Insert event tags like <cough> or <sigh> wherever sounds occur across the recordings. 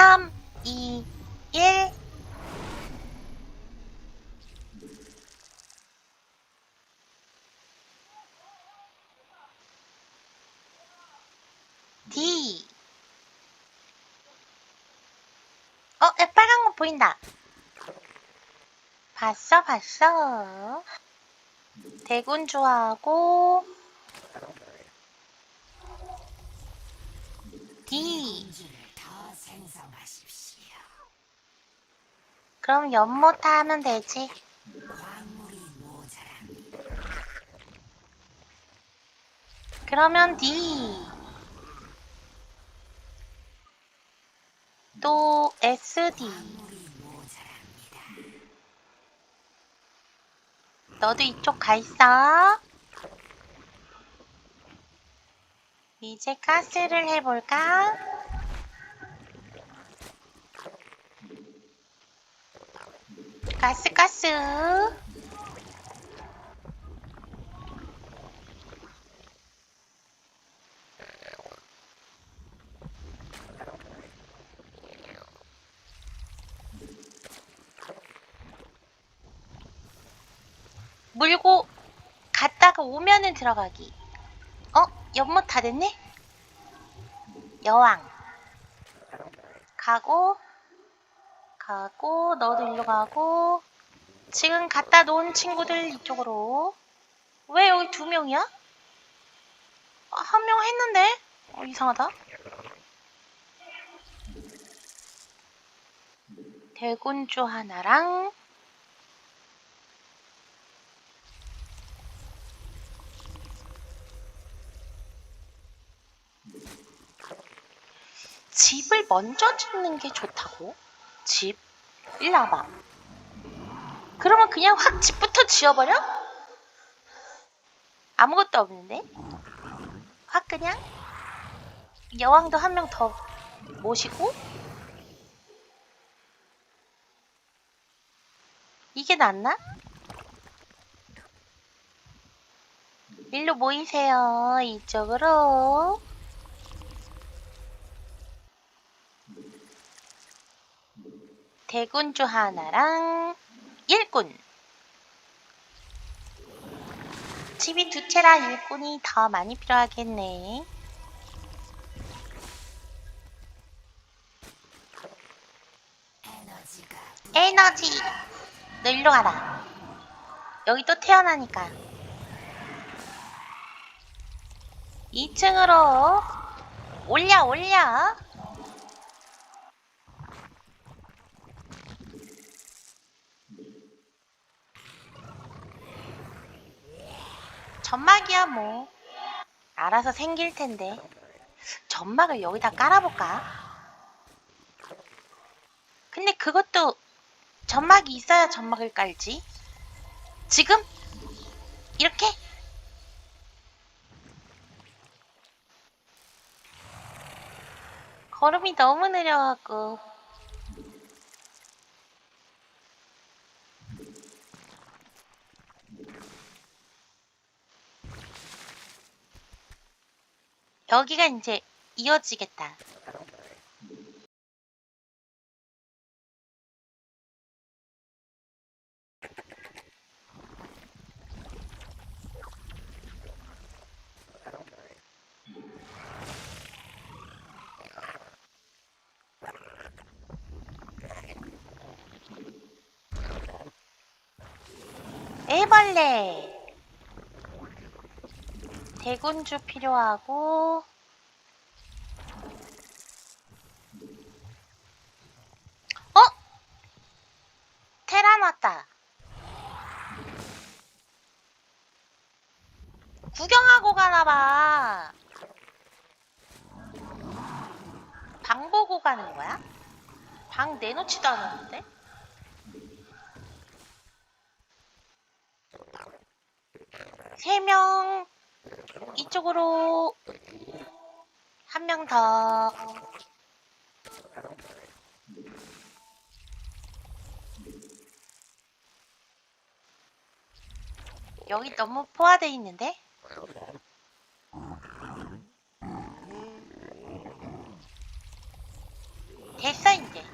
3, 2, 1. D. 어, 야, 빨간 거 보인다. 봤어, 봤어. 대군 좋아하고 D. 그럼 연못 하면 되지. 그러면 D. 또 SD. 너도 이쪽 가 있어. 이제 가스를 해볼까? 가스, 가스. 물고 갔다가 오면은 들어가기. 어? 연못 다 됐네? 여왕. 가고, 가고, 너도 일로 가고. 지금 갖다 놓은 친구들 이쪽으로. 왜 여기 두 명이야? 아, 한 명 했는데? 어, 이상하다. 대군주 하나랑 집을 먼저 짓는 게 좋다고? 집? 일로 와봐. 그러면 그냥 확 집부터 지어버려? 아무것도 없는데? 확 그냥? 여왕도 한 명 더 모시고? 이게 낫나? 일로 모이세요. 이쪽으로. 대군주 하나랑 일꾼. 집이 두 채라 일꾼이 더 많이 필요하겠네. 에너지. 너 일로 가라. 여기 또 태어나니까. 2층으로 올려 올려. 점막이야 뭐 알아서 생길 텐데 점막을 여기다 깔아볼까? 근데 그것도 점막이 있어야 점막을 깔지 지금? 이렇게? 걸음이 너무 느려갖고 여기가 이제 이어지겠다. 애벌레 대군주 필요하고 어? 테란 왔다. 구경하고 가나봐. 방 보고 가는 거야? 방 내놓지도 않았는데? 세명 이쪽으로 한 명 더. 여기 너무 포화돼 있는데? 됐어 이제.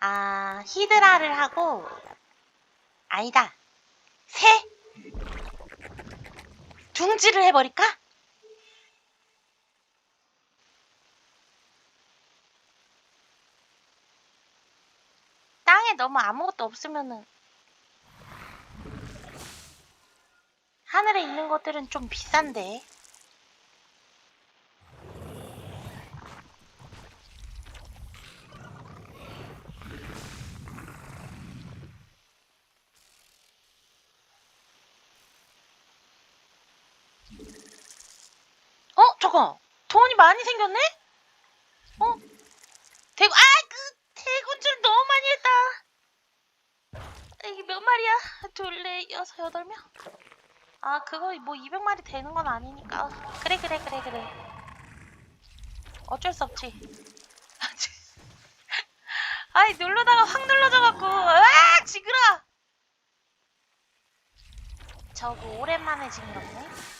아 히드라를 하고 아니다 새 둥지를 해버릴까? 땅에 너무 아무것도 없으면은 하늘에 있는 것들은 좀 비싼데. 어, 저거 돈이 많이 생겼네? 어? 대구, 아, 그 대군줄 너무 많이 했다. 이게 몇 마리야? 둘, 넷, 여섯, 여덟 명? 아, 그거 뭐 200마리 되는 건 아니니까. 그래, 그래, 그래, 그래. 어쩔 수 없지. <laughs> 아이, 누르다가 확 눌러져갖고, 아, 지그러! 저거 오랜만에 징그럽네.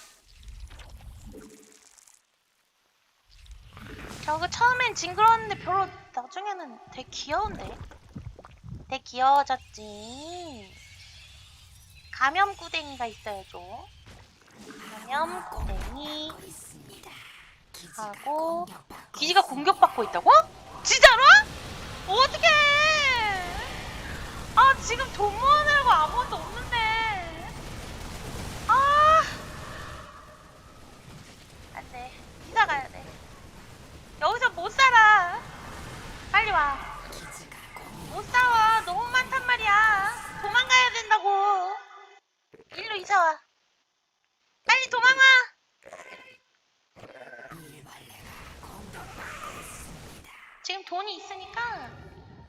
저거 처음엔 징그러웠는데 별로 나중에는 되게 귀여운데? 되게 귀여워졌지. 감염구댕이가 있어야죠. 감염구댕이 하고 기지가 공격받고 있다고? 진짜로? 어떡해! 아 지금 돈 모으느라고 아무것도 없는데. 아, 안돼. 이사 가야 돼. 여기서 못 살아. 빨리 와. 못 싸워. 너무 많단 말이야. 도망가야 된다고. 일로 이사 와. 빨리 도망와. 지금 돈이 있으니까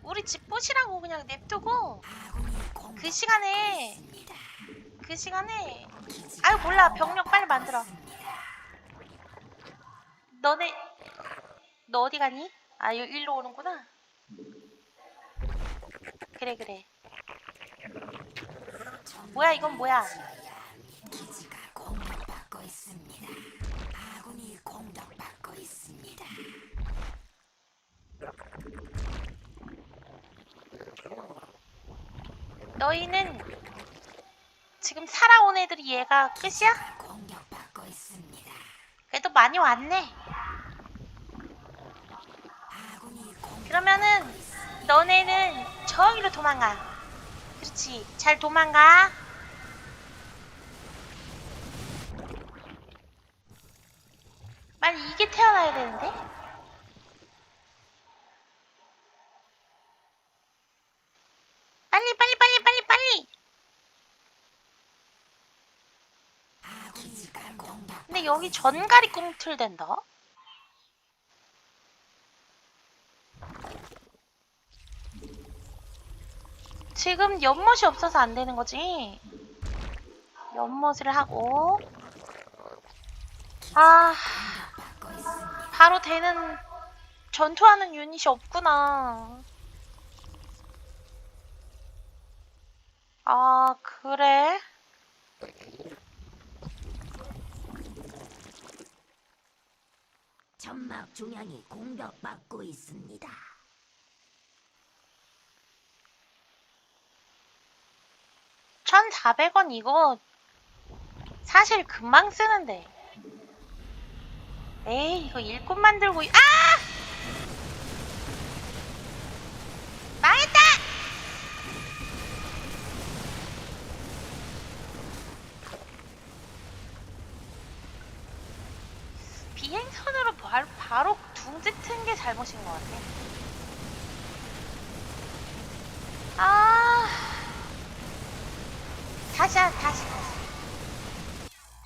우리 집 보시라고 그냥 냅두고 그 시간에 그 시간에 아유 몰라 병력 빨리 만들어. 너네 너 어디 가니? 아 여기 일로 오는구나. 그래 그래. 뭐야 이건 뭐야? 기지가 공격받고 있습니다. 아군이 공격받고 있습니다. 너희는 지금 살아온 애들이 얘가 끝이야? 공격받고 있습니다. 그래도 많이 왔네. 아군이 공 그러면은 너네는 저기로 도망가. 그렇지. 잘 도망가. 빨리 이게 태어나야 되는데. 빨리 빨리 빨리 빨리 빨리. 근데 여기 전갈이 꿈틀댄다. 지금 연못이 없어서 안 되는 거지. 연못을 하고. 아. 바로 되는 전투하는 유닛이 없구나. 아, 그래? 점막 중앙이 공격받고 있습니다. 1,400원 이거 사실 금방 쓰는데. 에이, 이거 일꾼 만들고, 이- 아! 망했다! 비행선으로 바로, 바로 둥지 튼 게 잘못인 것 같아. 아. 다시 하, 다시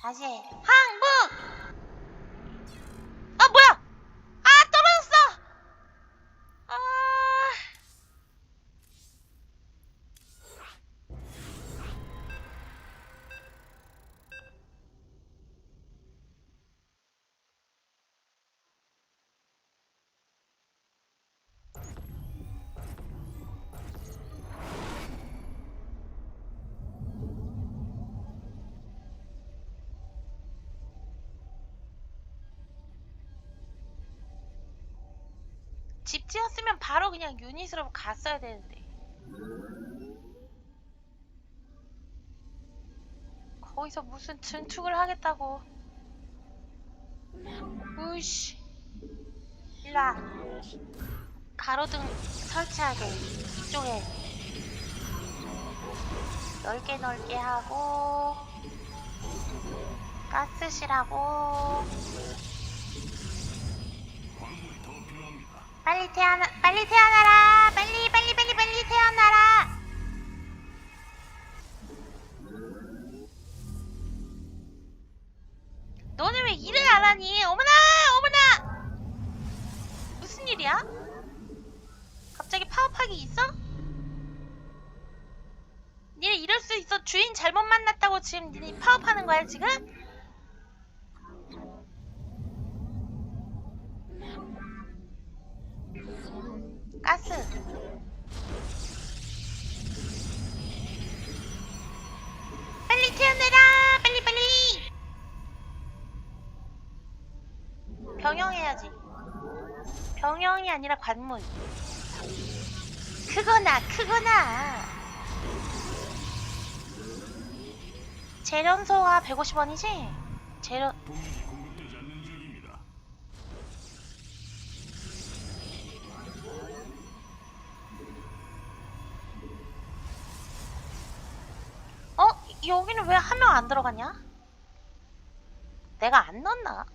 다시 해. 항 집 지었으면 바로 그냥 유닛으로 갔어야 되는데. 거기서 무슨 증축을 하겠다고. 으이씨. 일로와. 가로등 설치하게. 이쪽에. 넓게 넓게 하고. 가스실하고. 빨리 태어나, 빨리 태어나라! 빨리, 빨리, 빨리, 빨리 태어나라! 너는 왜 일을 안 하니? 어머나! 어머나! 무슨 일이야? 갑자기 파업하기 있어? 니네 이럴 수 있어. 주인 잘못 만났다고 지금 니네 파업하는 거야, 지금? 가스. 빨리 태어나라! 빨리, 빨리! 병영해야지. 병영이 아니라 관문. 크거나, 크거나. 재련소가 150원이지? 재련, 여기는 왜 한 명 안 들어갔냐? 내가 안 넣었나?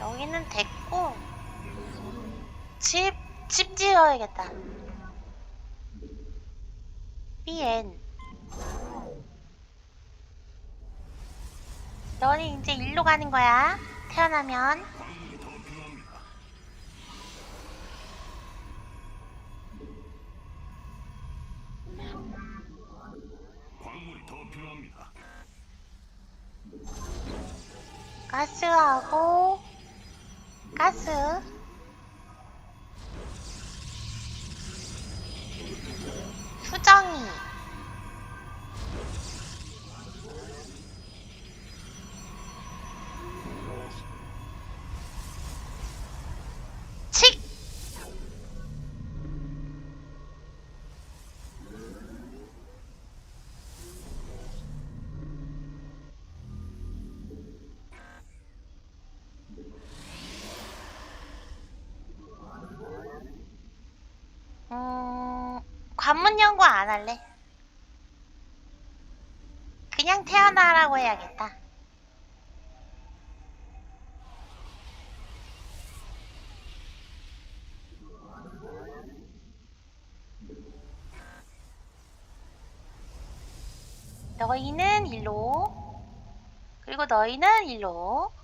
여기는 됐고 집, 집 지어야겠다. 비엔 너는 이제 일로 가는 거야. 태어나면. 가스하고 가스. 수정이 관문 연구 안 할래. 그냥 태어나라고 해야겠다. 너희는 일로, 그리고 너희는 일로.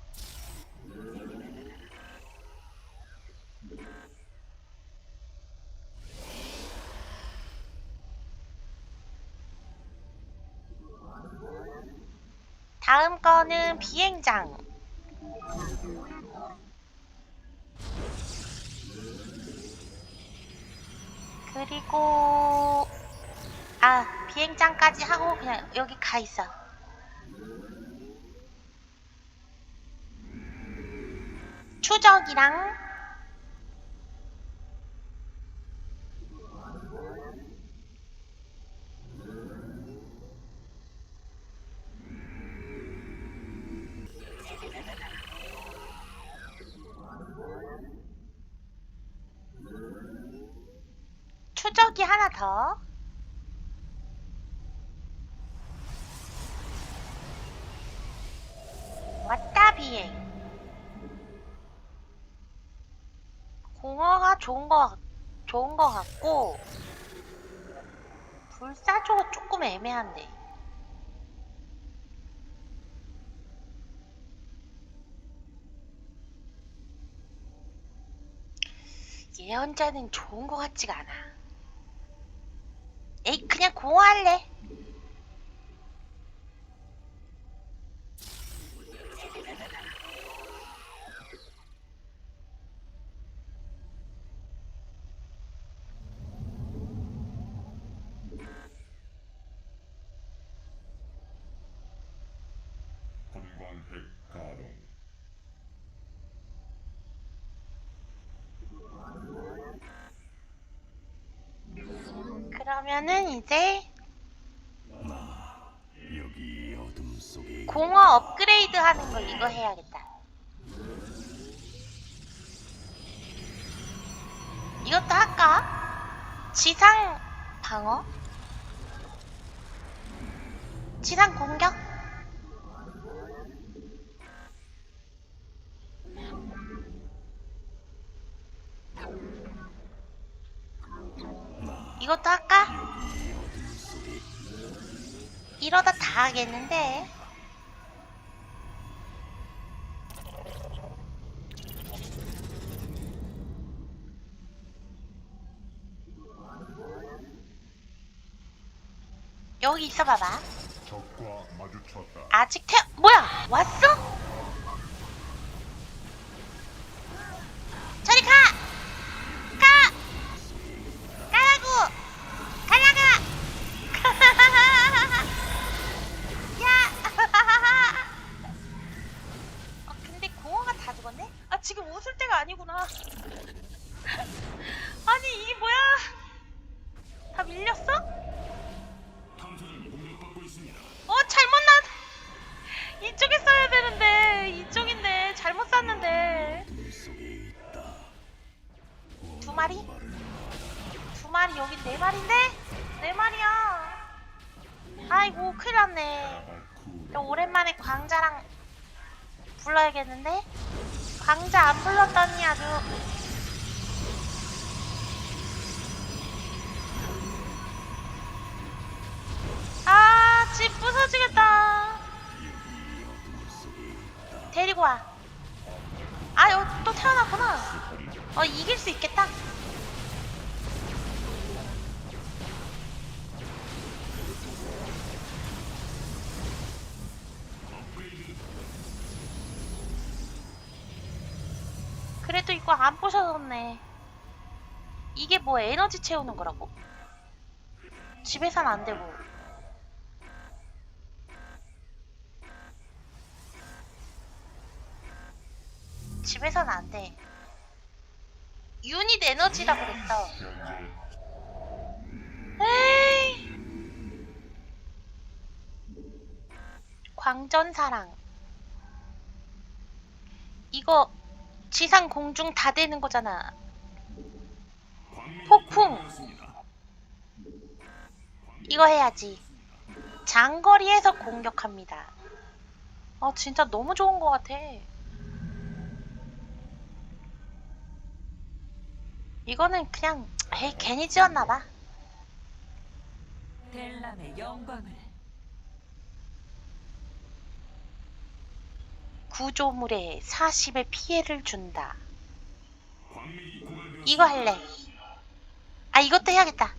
다음 거는 비행장. 그리고 아 비행장까지 하고 그냥 여기 가 있어. 추적이랑 추적이 하나 더. 왔다 비행. 공어가 좋은 거 같- 좋은 거 같고 불사조가 조금 애매한데. 예언자는 좋은 것 같지가 않아. 에이, 그냥 공허할래. 관광핵 그러면은 이제 여기 어둠 속에 공허 업그레이드 하는 거 이거 해야겠다. 이것도 할까? 지상 방어? 지상 공격? 이것도 할까? 이러다 다 하겠는데? 여기 있어 봐봐. 적과 마주쳤다 아직 태 뭐야 왔어? 네 마리인데? 네 마리야 아이고 큰일 났네 또 오랜만에 광자랑 불러야겠는데? 광자 안 불렀더니 아주 아, 집 부서지겠다. 데리고 와. 아, 여기 또 태어났구나. 어, 이길 수 있겠다. 이거 안 부셔졌네. 이게 뭐 에너지 채우는 거라고? 집에선 안 되고. 집에선 안 돼. 유닛 에너지라 그랬어. 에이. 광전사랑. 이거 지상 공중 다 되는 거잖아. 폭풍. 이거 해야지. 장거리에서 공격합니다. 아, 진짜 너무 좋은 것 같아. 이거는 그냥, 에이, 괜히 지었나봐. 델람의 영광을 구조물에 40의 피해를 준다. 이거 할래. 아, 이것도 해야겠다.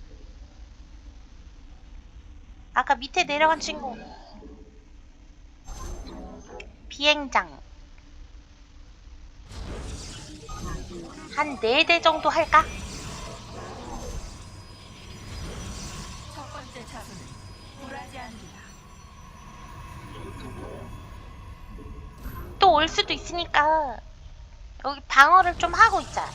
아까 밑에 내려간 친구. 비행장. 한네대 정도 할까? 첫 번째 차수는 굴하지 않는다. 또올 수도 있으니까 여기 방어를 좀 하고 있자.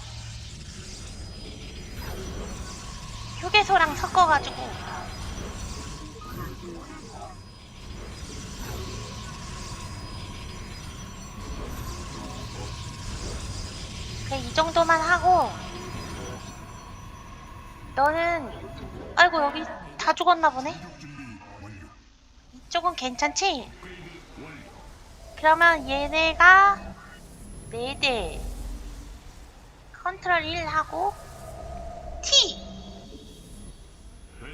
휴게소랑 섞어가지고 그래 이 정도만 하고 너는 아이고 여기 다 죽었나 보네. 이쪽은 괜찮지? 그러면 얘네가 4대 컨트롤 1 하고 T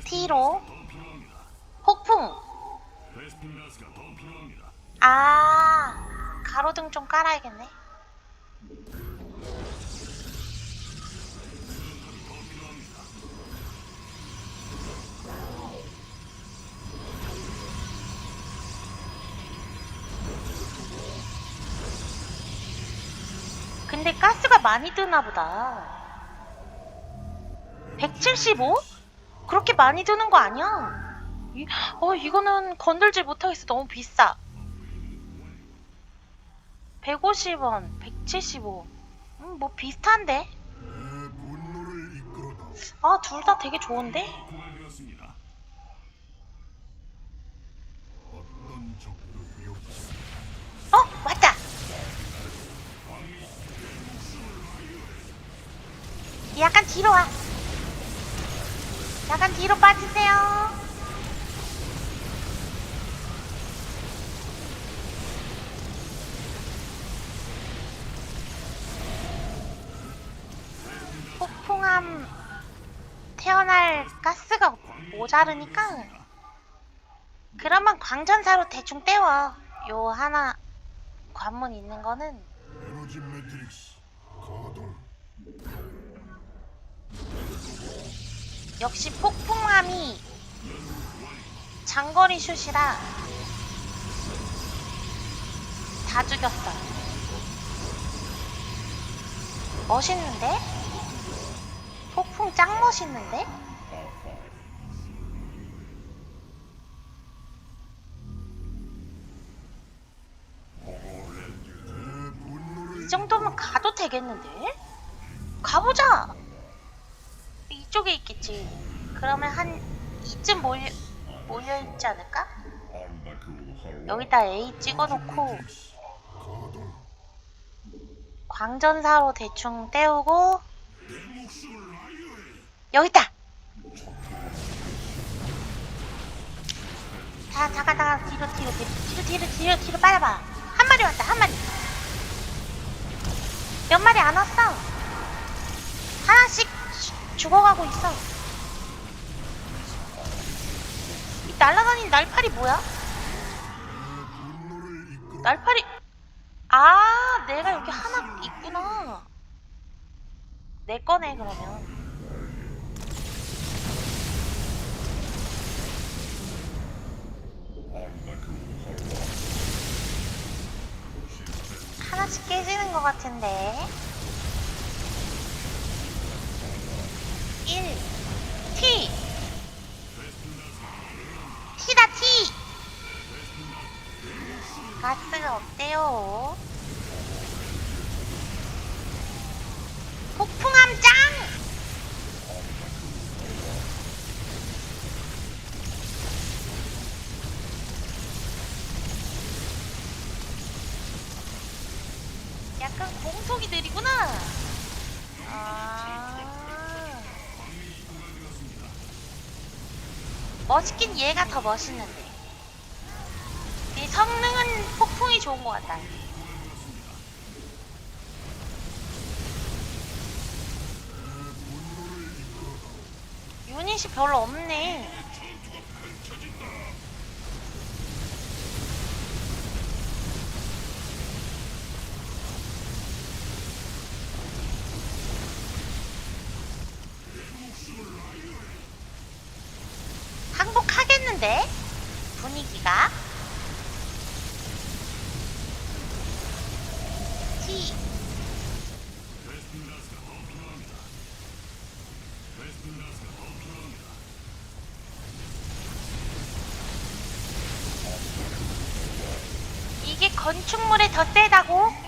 T로. 폭풍. 아 가로등 좀 깔아야겠네 근데 가스가 많이 드나 보다. 175? 그렇게 많이 드는 거 아니야? 이, 어, 이거는 건들지 못하겠어. 너무 비싸. 150원, 175. 음, 뭐 비슷한데? 아, 둘 다 되게 좋은데? 약간 뒤로 와. 약간 뒤로 빠지세요. 폭풍함 태어날 가스가 모자르니까 그러면 광전사로 대충 때워. 요 하나 관문 있는 거는 에너지 매트릭스 가동. 역시 폭풍함이 장거리 슛이라 다 죽였어요. 멋있는데? 폭풍 짱 멋있는데? 이 정도면 가도 되겠는데? 가보자! 이쪽에 있겠지. 그러면 한 이쯤 몰려, 몰려 있지 않을까? 여기다 A 찍어놓고. 광전사로 대충 때우고 여기 있다. 자, 잠깐, 잠깐, 뒤로, 뒤로, 뒤로, 뒤로, 뒤로, 뒤로, 빨아봐. 한 마리 왔다, 한 마리. 몇 마리 안 왔어. 하나씩 주- 죽어가고 있어. 이 날아다니는 날파리 뭐야? 날파리 아 내가 여기 하나 있구나 내 거네 그러면 하나씩 깨지는 것 같은데 1 T T다 T 가스가 없대요. 폭풍함 짱! 멋있긴 얘가 더 멋있는데. 이 성능은 폭풍이 좋은 것 같다. 유닛이 별로 없네. 항복하겠는데? 분위기가? T 이게 건축물에 더 세다고?